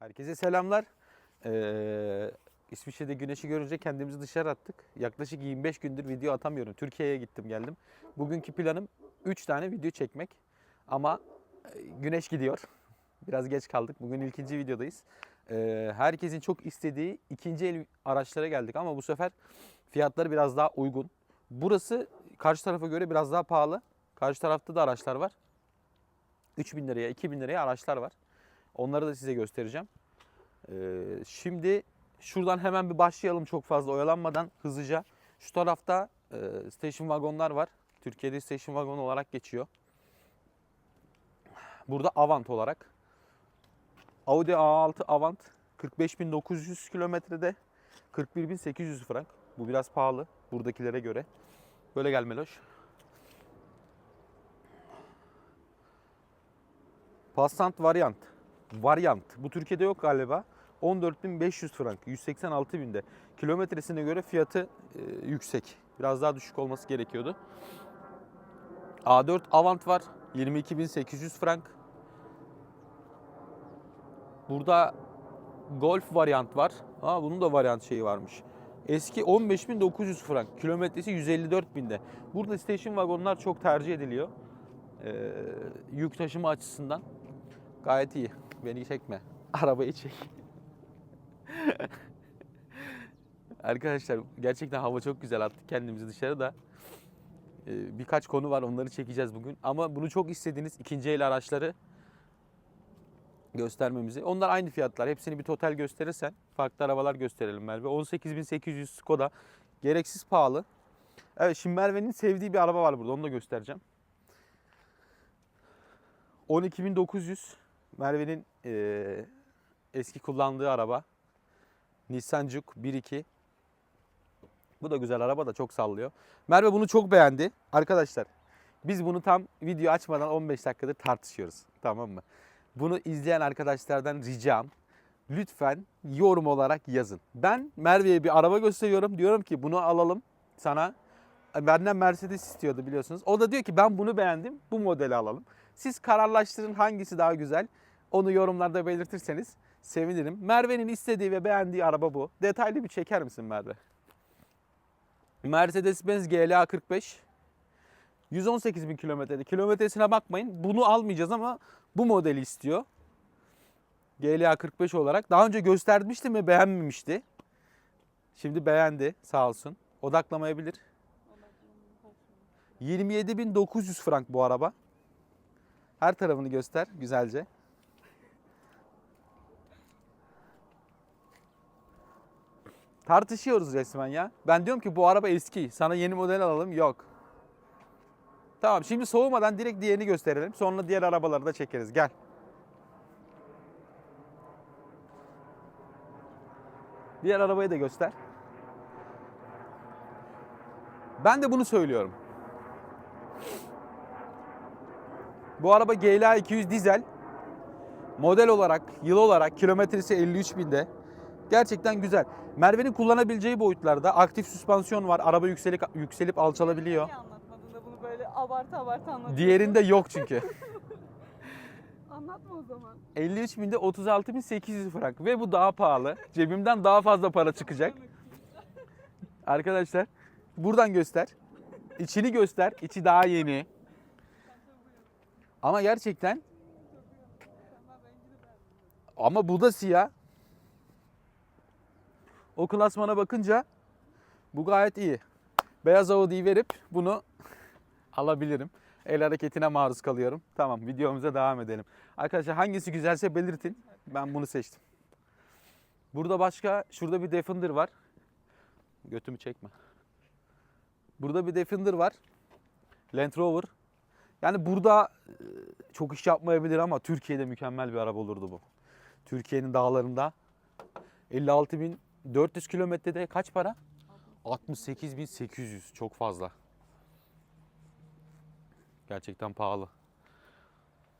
Herkese selamlar. Ee, İsviçre'de güneşi görünce kendimizi dışarı attık. Yaklaşık 25 gündür video atamıyorum. Türkiye'ye gittim geldim. Bugünkü planım 3 tane video çekmek. Ama e, güneş gidiyor. Biraz geç kaldık. Bugün ikinci videodayız. Ee, herkesin çok istediği ikinci el araçlara geldik ama bu sefer fiyatları biraz daha uygun. Burası karşı tarafa göre biraz daha pahalı. Karşı tarafta da araçlar var. 3000 liraya, 2000 liraya araçlar var. Onları da size göstereceğim. Ee, şimdi şuradan hemen bir başlayalım çok fazla oyalanmadan hızlıca. Şu tarafta e, station wagonlar var. Türkiye'de station wagon olarak geçiyor. Burada Avant olarak. Audi A6 Avant 45.900 kilometrede 41.800 frank. Bu biraz pahalı buradakilere göre. Böyle gel Meloş. Passant Variant. Variant. Bu Türkiye'de yok galiba. 14.500 frank. 186 binde. Kilometresine göre fiyatı e, yüksek. Biraz daha düşük olması gerekiyordu. A4 Avant var. 22.800 frank. Burada Golf variant var. Aa, bunun da variant şeyi varmış. Eski 15.900 frank. Kilometresi 154 binde. Burada station wagonlar çok tercih ediliyor. Ee, yük taşıma açısından. Gayet iyi. Beni çekme. Arabayı çek. Arkadaşlar gerçekten hava çok güzel attık kendimizi dışarıda. Ee, birkaç konu var onları çekeceğiz bugün. Ama bunu çok istediğiniz ikinci el araçları göstermemizi. Onlar aynı fiyatlar. Hepsini bir total gösterirsen farklı arabalar gösterelim Merve. 18.800 Skoda. Gereksiz pahalı. Evet şimdi Merve'nin sevdiği bir araba var burada. Onu da göstereceğim. 12.900 Merve'nin eee, eski kullandığı araba. Nissan Juke 1.2. Bu da güzel araba da çok sallıyor. Merve bunu çok beğendi. Arkadaşlar biz bunu tam video açmadan 15 dakikadır tartışıyoruz. Tamam mı? Bunu izleyen arkadaşlardan ricam lütfen yorum olarak yazın. Ben Merve'ye bir araba gösteriyorum. Diyorum ki bunu alalım sana. Benden Mercedes istiyordu biliyorsunuz. O da diyor ki ben bunu beğendim. Bu modeli alalım. Siz kararlaştırın hangisi daha güzel. Onu yorumlarda belirtirseniz sevinirim. Merve'nin istediği ve beğendiği araba bu. Detaylı bir çeker misin Merve? Mercedes-Benz GLA 45. 118 bin kilometrede. Kilometresine bakmayın. Bunu almayacağız ama bu modeli istiyor. GLA 45 olarak. Daha önce göstermiştim ve beğenmemişti. Şimdi beğendi sağ olsun. Odaklamayabilir. 27.900 frank bu araba. Her tarafını göster güzelce. Tartışıyoruz resmen ya. Ben diyorum ki bu araba eski. Sana yeni model alalım. Yok. Tamam şimdi soğumadan direkt diğerini gösterelim. Sonra diğer arabaları da çekeriz. Gel. Diğer arabayı da göster. Ben de bunu söylüyorum. Bu araba GLA 200 dizel. Model olarak, yıl olarak kilometresi 53 binde. Gerçekten güzel. Merve'nin kullanabileceği boyutlarda aktif süspansiyon var. Araba yükselip, yükselip alçalabiliyor. Niye anlatmadın da bunu böyle abartı abartı anlatıyorsun? Diğerinde yok çünkü. Anlatma o zaman. 53 binde 36.800 frank ve bu daha pahalı. Cebimden daha fazla para çıkacak. Arkadaşlar buradan göster. İçini göster. İçi daha yeni. Ama gerçekten ama bu da siyah. O klasmana bakınca bu gayet iyi. Beyaz Audi'yi verip bunu alabilirim. El hareketine maruz kalıyorum. Tamam videomuza devam edelim. Arkadaşlar hangisi güzelse belirtin. Ben bunu seçtim. Burada başka, şurada bir Defender var. Götümü çekme. Burada bir Defender var. Land Rover. Yani burada e, çok iş yapmayabilir ama Türkiye'de mükemmel bir araba olurdu bu. Türkiye'nin dağlarında 56.400 kilometrede kaç para? 68.800 çok fazla. Gerçekten pahalı.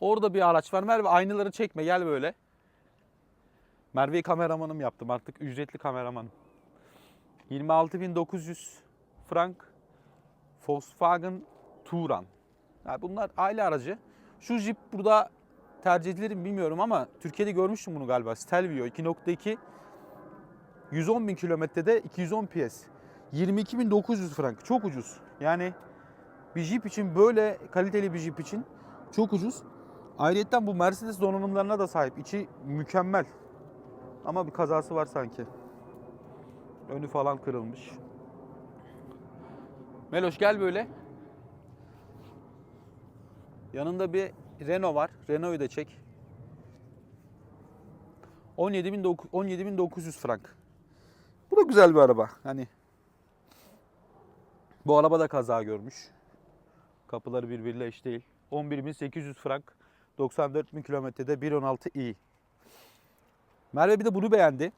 Orada bir araç var. Merve aynaları çekme gel böyle. Merve'yi kameramanım yaptım artık ücretli kameramanım. 26.900 frank Volkswagen Touran. Yani bunlar aile aracı. Şu Jeep burada tercih edilir mi bilmiyorum ama Türkiye'de görmüştüm bunu galiba. Stelvio 2.2 110 bin kilometrede 210 PS. 22.900 frank. Çok ucuz. Yani bir Jeep için böyle kaliteli bir Jeep için çok ucuz. Ayrıca bu Mercedes donanımlarına da sahip. İçi mükemmel. Ama bir kazası var sanki. Önü falan kırılmış. Meloş gel böyle. Yanında bir Renault var. Renault'u da çek. 17.900 17.900 frank. Bu da güzel bir araba. Hani bu araba da kaza görmüş. Kapıları birbiriyle eş değil. 11.800 frank. 94.000 kilometrede 1.16i. Merve bir de bunu beğendi.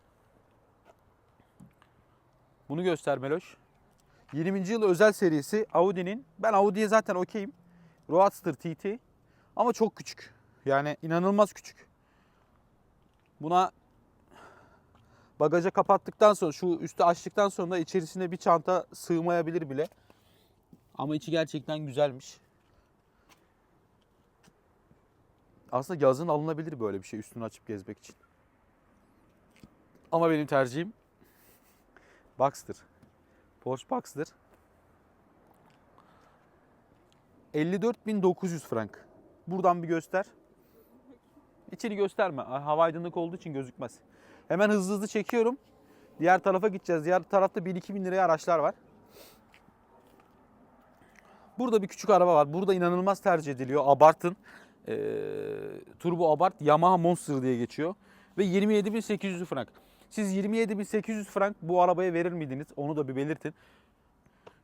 Bunu göster Meloş. 20. yıl özel serisi Audi'nin. Ben Audi'ye zaten okeyim. Roadster TT. Ama çok küçük. Yani inanılmaz küçük. Buna bagaja kapattıktan sonra şu üstü açtıktan sonra içerisine bir çanta sığmayabilir bile. Ama içi gerçekten güzelmiş. Aslında yazın alınabilir böyle bir şey üstünü açıp gezmek için. Ama benim tercihim Boxster. Porsche Boxster. 54.900 frank. Buradan bir göster. İçini gösterme. Hava aydınlık olduğu için gözükmez. Hemen hızlı hızlı çekiyorum. Diğer tarafa gideceğiz. Diğer tarafta 1000-2000 bin liraya araçlar var. Burada bir küçük araba var. Burada inanılmaz tercih ediliyor. Abart'ın eee Turbo Abart Yamaha Monster diye geçiyor. Ve 27.800 frank. Siz 27.800 frank bu arabaya verir miydiniz? Onu da bir belirtin.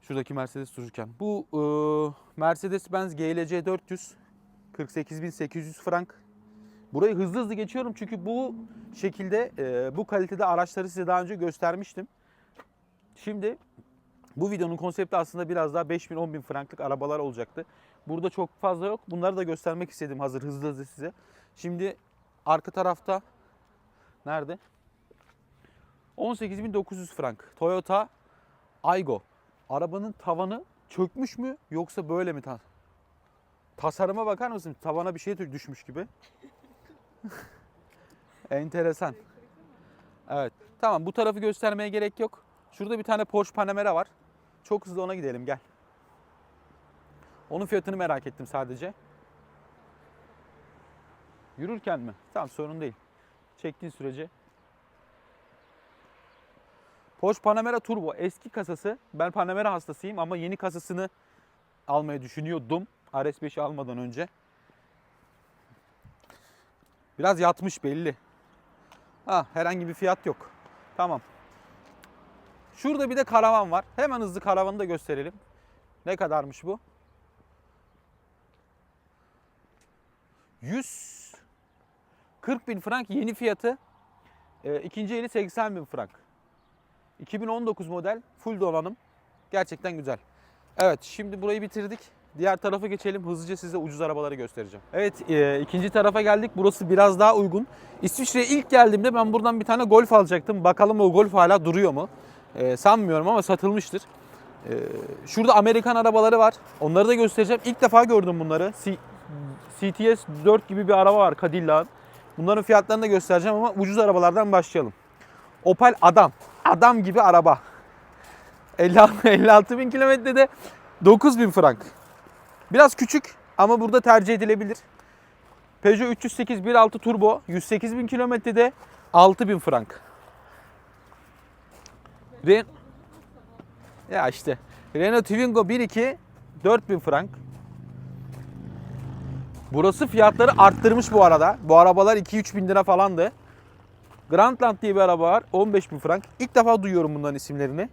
Şuradaki Mercedes dururken. Bu eee, Mercedes-Benz GLC 400 48.800 frank. Burayı hızlı hızlı geçiyorum çünkü bu şekilde eee, bu kalitede araçları size daha önce göstermiştim. Şimdi bu videonun konsepti aslında biraz daha 5000 10.000 franklık arabalar olacaktı. Burada çok fazla yok. Bunları da göstermek istedim hazır hızlı hızlı size. Şimdi arka tarafta nerede? 18.900 frank. Toyota Aygo. Arabanın tavanı çökmüş mü yoksa böyle mi? Ta- Tasarıma bakar mısın? Tavana bir şey düşmüş gibi. Enteresan. Evet. Tamam bu tarafı göstermeye gerek yok. Şurada bir tane Porsche Panamera var. Çok hızlı ona gidelim gel. Onun fiyatını merak ettim sadece. Yürürken mi? Tamam sorun değil. Çektiğin sürece. Porsche Panamera Turbo eski kasası. Ben Panamera hastasıyım ama yeni kasasını almayı düşünüyordum. RS5'i almadan önce. Biraz yatmış belli. Ha, herhangi bir fiyat yok. Tamam. Şurada bir de karavan var. Hemen hızlı karavanı da gösterelim. Ne kadarmış bu? 140 bin frank yeni fiyatı. E, ikinci eli 80 bin frank. 2019 model full donanım. Gerçekten güzel. Evet şimdi burayı bitirdik. Diğer tarafa geçelim. Hızlıca size ucuz arabaları göstereceğim. Evet e, ikinci tarafa geldik. Burası biraz daha uygun. İsviçre'ye ilk geldiğimde ben buradan bir tane Golf alacaktım. Bakalım o Golf hala duruyor mu? E, sanmıyorum ama satılmıştır. E, şurada Amerikan arabaları var. Onları da göstereceğim. İlk defa gördüm bunları. C- CTS 4 gibi bir araba var Cadillac'ın. Bunların fiyatlarını da göstereceğim ama ucuz arabalardan başlayalım. Opel Adam. Adam gibi araba. 56, 56 bin kilometrede 9 bin frank. Biraz küçük ama burada tercih edilebilir. Peugeot 308 1.6 turbo 108 bin kilometrede 6 bin frank. Ren ya işte Renault Twingo 1.2 4 bin frank. Burası fiyatları arttırmış bu arada. Bu arabalar 2-3 bin lira falandı. Grandland diye bir araba var. 15 bin frank. İlk defa duyuyorum bunların isimlerini.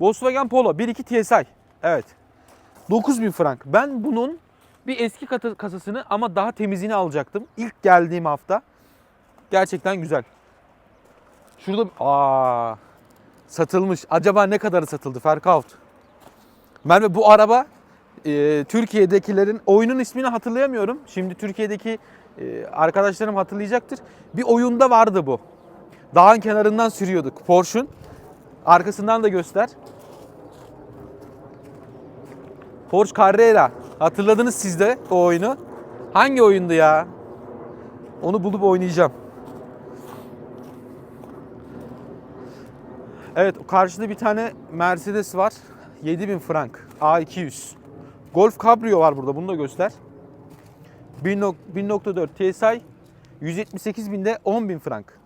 Volkswagen Polo 1.2 TSI. Evet. 9 bin frank. Ben bunun bir eski kasasını ama daha temizini alacaktım. İlk geldiğim hafta. Gerçekten güzel. Şurada aa satılmış. Acaba ne kadarı satıldı Ferkaut? Merve bu araba e, Türkiye'dekilerin oyunun ismini hatırlayamıyorum. Şimdi Türkiye'deki e, arkadaşlarım hatırlayacaktır. Bir oyunda vardı bu. Dağın kenarından sürüyorduk Porsche'un. Arkasından da göster. Porsche Carrera. Hatırladınız siz de o oyunu. Hangi oyundu ya? Onu bulup oynayacağım. Evet karşıda bir tane Mercedes var. 7000 frank. A200. Golf Cabrio var burada. Bunu da göster. 1.4 TSI 178 binde 10 bin frank.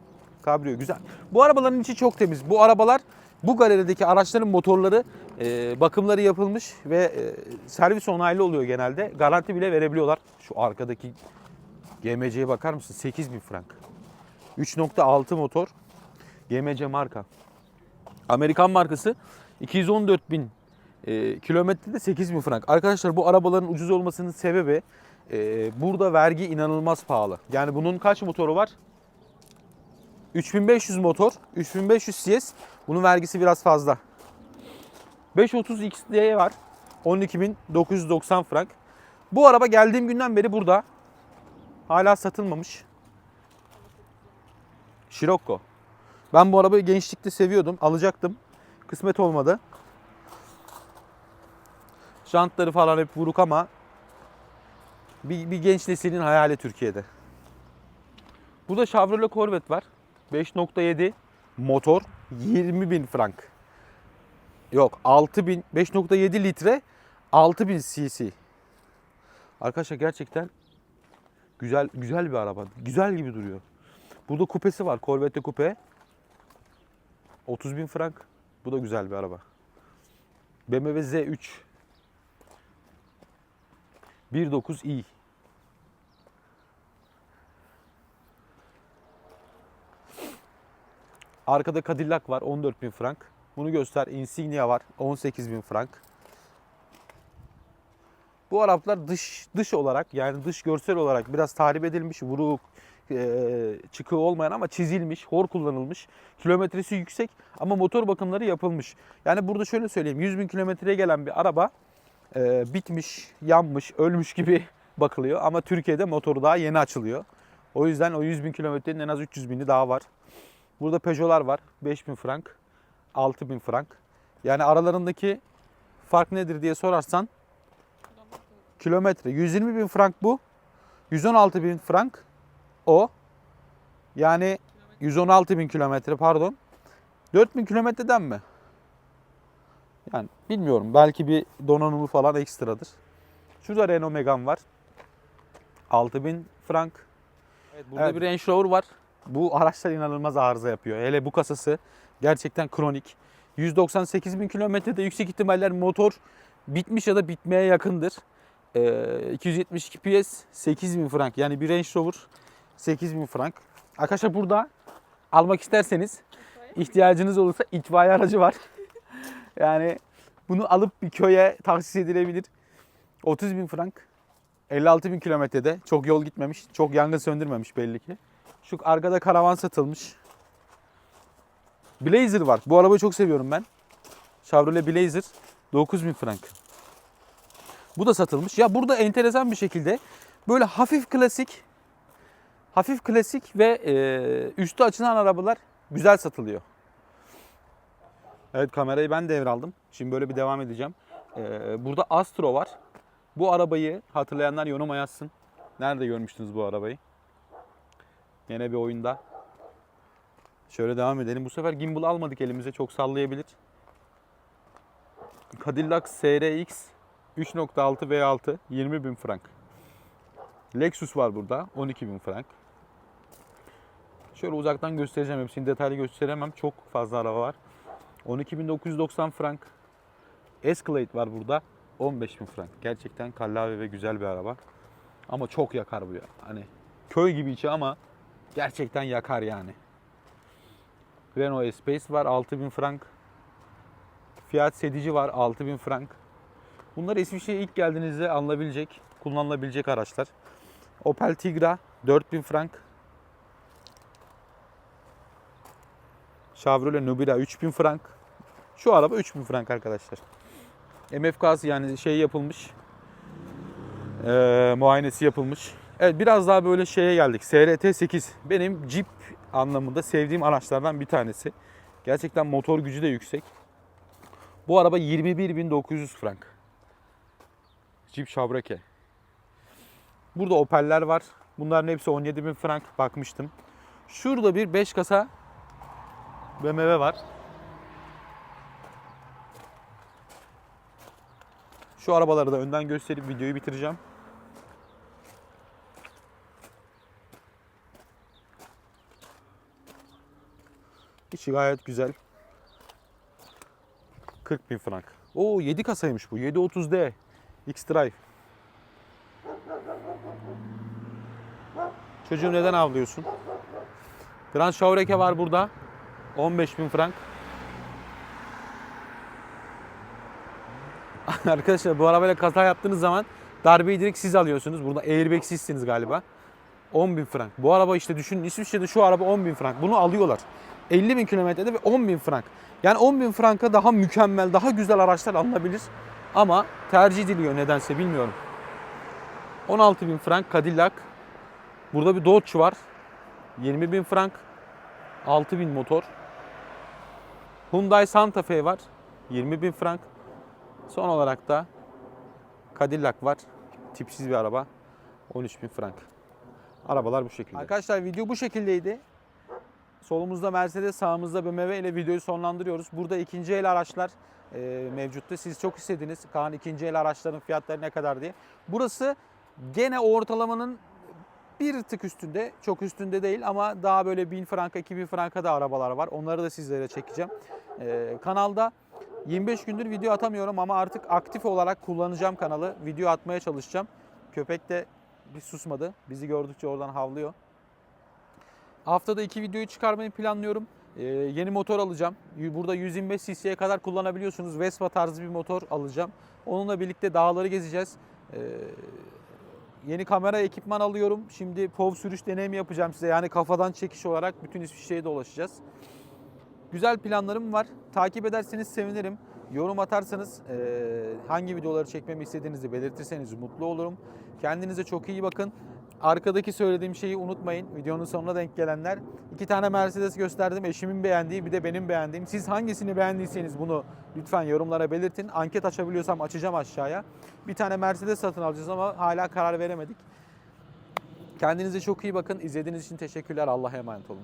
Cabrio güzel. Bu arabaların içi çok temiz. Bu arabalar bu galerideki araçların motorları e, bakımları yapılmış ve e, servis onaylı oluyor genelde. Garanti bile verebiliyorlar. Şu arkadaki GMC'ye bakar mısın? 8 bin frank. 3.6 motor. GMC marka. Amerikan markası 214 bin e, kilometrede 8 bin frank. Arkadaşlar bu arabaların ucuz olmasının sebebi e, burada vergi inanılmaz pahalı. Yani bunun kaç motoru var? 3500 motor, 3500 CS. Bunun vergisi biraz fazla. 530 XD var. 12.990 frank. Bu araba geldiğim günden beri burada. Hala satılmamış. Scirocco. Ben bu arabayı gençlikte seviyordum. Alacaktım. Kısmet olmadı. Jantları falan hep vuruk ama bir, bir genç neslin hayali Türkiye'de. Burada Chevrolet Corvette var. 5.7 motor 20 bin frank. Yok 6 bin 5.7 litre 6 bin cc. Arkadaşlar gerçekten güzel güzel bir araba. Güzel gibi duruyor. Burada kupesi var. Corvette kupe. 30 bin frank. Bu da güzel bir araba. BMW Z3. 1.9i. Arkada Cadillac var 14 bin frank. Bunu göster. Insignia var 18 bin frank. Bu Araplar dış dış olarak yani dış görsel olarak biraz tahrip edilmiş, vuruk, e, çıkığı olmayan ama çizilmiş, hor kullanılmış. Kilometresi yüksek ama motor bakımları yapılmış. Yani burada şöyle söyleyeyim 100 bin kilometreye gelen bir araba e, bitmiş, yanmış, ölmüş gibi bakılıyor. Ama Türkiye'de motoru daha yeni açılıyor. O yüzden o 100 bin kilometrenin en az 300 bini daha var. Burada Peugeot'lar var. 5000 frank, 6000 frank. Yani aralarındaki fark nedir diye sorarsan kilometre. 120 bin frank bu. 116 bin frank o. Yani 116 bin kilometre pardon. 4000 kilometreden mi? Yani bilmiyorum. Belki bir donanımı falan ekstradır. Şurada Renault Megane var. 6000 frank. Evet, burada Evet. bir Range Rover var. Bu araçlar inanılmaz arıza yapıyor. Hele bu kasası gerçekten kronik. 198 bin kilometrede yüksek ihtimaller motor bitmiş ya da bitmeye yakındır. Ee, 272 PS 8 bin frank. Yani bir Range Rover 8 bin frank. Arkadaşlar burada almak isterseniz ihtiyacınız olursa itfaiye aracı var. yani bunu alıp bir köye tahsis edilebilir. 30 bin frank. 56 bin kilometrede çok yol gitmemiş, çok yangın söndürmemiş belli ki. Şu arkada karavan satılmış. Blazer var. Bu arabayı çok seviyorum ben. Chevrolet Blazer 9000 frank. Bu da satılmış. Ya burada enteresan bir şekilde böyle hafif klasik hafif klasik ve e, üstü açılan arabalar güzel satılıyor. Evet kamerayı ben devraldım. Şimdi böyle bir devam edeceğim. E, burada Astro var. Bu arabayı hatırlayanlar yoruma yazsın. Nerede görmüştünüz bu arabayı? Yine bir oyunda. Şöyle devam edelim. Bu sefer gimbal almadık elimize. Çok sallayabilir. Cadillac SRX 3.6 V6 20 bin frank. Lexus var burada 12 bin frank. Şöyle uzaktan göstereceğim. Hepsini detaylı gösteremem. Çok fazla araba var. 12.990 frank. Escalade var burada. 15 bin frank. Gerçekten kallavi ve güzel bir araba. Ama çok yakar bu ya. Hani köy gibi içi ama gerçekten yakar yani. Renault Espace var 6000 frank. Fiat Sedici var 6000 frank. Bunlar İsviçre'ye ilk geldiğinizde alınabilecek, kullanılabilecek araçlar. Opel Tigra 4000 frank. Chevrolet Nubira 3000 frank. Şu araba 3000 frank arkadaşlar. MFK'sı yani şey yapılmış. Eee muayenesi yapılmış. Evet biraz daha böyle şeye geldik. SRT 8. Benim Jeep anlamında sevdiğim araçlardan bir tanesi. Gerçekten motor gücü de yüksek. Bu araba 21.900 frank. Jeep Cherokee. Burada Opel'ler var. Bunların hepsi 17 bin frank bakmıştım. Şurada bir 5 kasa BMW var. Şu arabaları da önden gösterip videoyu bitireceğim. İçi gayet güzel. 40 bin frank. Oo 7 kasaymış bu. 730D. X-Drive. Çocuğum neden avlıyorsun? Grand Chaureke var burada. 15 bin frank. Arkadaşlar bu arabayla kaza yaptığınız zaman darbeyi direkt siz alıyorsunuz. Burada airbag sizsiniz galiba. 10 bin frank. Bu araba işte düşünün İsviçre'de şu araba 10 bin frank. Bunu alıyorlar. 50 bin kilometrede ve 10 bin frank. Yani 10 bin franka daha mükemmel, daha güzel araçlar alınabilir. Ama tercih ediliyor nedense bilmiyorum. 16 bin frank Cadillac. Burada bir Dodge var. 20 bin frank. 6 bin motor. Hyundai Santa Fe var. 20 bin frank. Son olarak da Cadillac var. Tipsiz bir araba. 13 bin frank. Arabalar bu şekilde. Arkadaşlar video bu şekildeydi. Solumuzda Mercedes, sağımızda BMW ile videoyu sonlandırıyoruz. Burada ikinci el araçlar e, mevcutta. Siz çok istediniz Kaan ikinci el araçların fiyatları ne kadar diye. Burası gene ortalamanın bir tık üstünde, çok üstünde değil ama daha böyle 1000 franka, 2000 franka da arabalar var. Onları da sizlere çekeceğim. E, kanalda 25 gündür video atamıyorum ama artık aktif olarak kullanacağım kanalı. Video atmaya çalışacağım. Köpek de bir susmadı. Bizi gördükçe oradan havlıyor. Haftada iki videoyu çıkarmayı planlıyorum. Ee, yeni motor alacağım. Burada 125 cc'ye kadar kullanabiliyorsunuz. Vespa tarzı bir motor alacağım. Onunla birlikte dağları gezeceğiz. Ee, yeni kamera ekipman alıyorum. Şimdi POV sürüş deneyimi yapacağım size. Yani kafadan çekiş olarak bütün İsviçre'ye dolaşacağız. Güzel planlarım var. Takip ederseniz sevinirim. Yorum atarsanız eee, hangi videoları çekmemi istediğinizi belirtirseniz mutlu olurum. Kendinize çok iyi bakın. Arkadaki söylediğim şeyi unutmayın. Videonun sonuna denk gelenler. iki tane Mercedes gösterdim. Eşimin beğendiği bir de benim beğendiğim. Siz hangisini beğendiyseniz bunu lütfen yorumlara belirtin. Anket açabiliyorsam açacağım aşağıya. Bir tane Mercedes satın alacağız ama hala karar veremedik. Kendinize çok iyi bakın. İzlediğiniz için teşekkürler. Allah'a emanet olun.